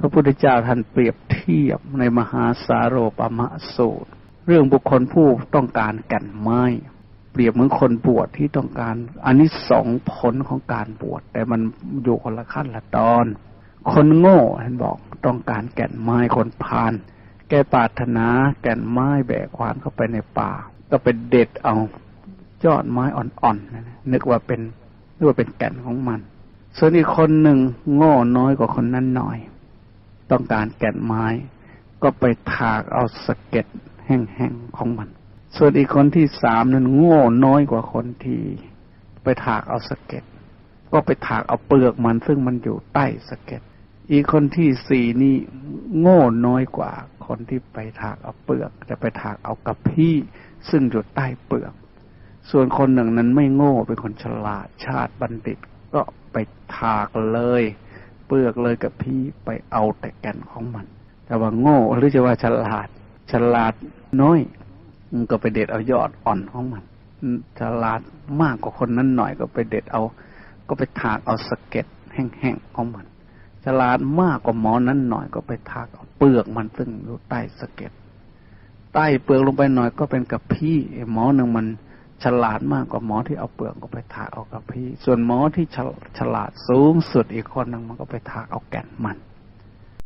พระพุทธเจ้าท่านเปรียบเทียบในมหาสาโรปมะสูตร เรื่องบุคคลผู้ต้องการแก่นไม้ เปรียบเหมือนคนบวชที่ต้องการอันนี้สองผลของการบวชแต่มันอยู่คนละขั้นละตอน คนโง่ท่านบอกต้องการแก่นไม้คนพาน แกปาถนาแก่นไม้แบกควานเข้าไปในป่า ก็ไปเด็ดเอายอดไม้อ่อนๆนึกว่าเป็นนึกว่าเป็นแก่นของมัน ส่วนอีกคนหนึ่งโง่น้อยกว่าคนนั้นหน่อย ต้องการแก่นไม้ ก็ไปถากเอาสะเก็ดแห้งๆของมัน ส่วนอีกคนที่สามนั้นโง่น้อยกว่าคนที่ไปถากเอาสะเก็ดก็ไปถากเอาเปลือกมันซึ่งมันอยู่ใต้สะเก็ดอีกคนที่สี่นี่โง่น้อยกว่า คนที่ไปถากเอาเปลือกจะไปถากเอากระพี้ซึ่งอยู่ใต้เปลือก ส่วนคนหนึ่งนั้นไม่โง่เป็นคนฉลาดชาติบัณฑิตก็ไปถากเลย เปลือกเลยกับพี่ไปเอาแต่แก่นของมัน แต่ว่าโง่หรือจะว่าฉลาด ฉลาดน้อยมันก็ไปเด็ดเอายอดอ่อนของมัน ฉลาดมากกว่าคนนั้นหน่อยก็ไปเด็ดเอา ก็ไปถากเอาสเก็ดแห้งๆของมัน ฉลาดมากกว่าหมอนั้นหน่อยก็ไปถากเอาเปลือกมันซึ่งอยู่ใต้สเก็ดใต้เปลือกลงไปหน่อยก็เป็นกับพี่หมอหนึ่งมัน ฉลาดมากกว่าหมอที่เอาเปลือกก็ไปถากเอากับพี่ส่วนหมอที่ฉลาดสูงสุดอีกคนหนึ่งมันก็ไปถากเอาแก่นมัน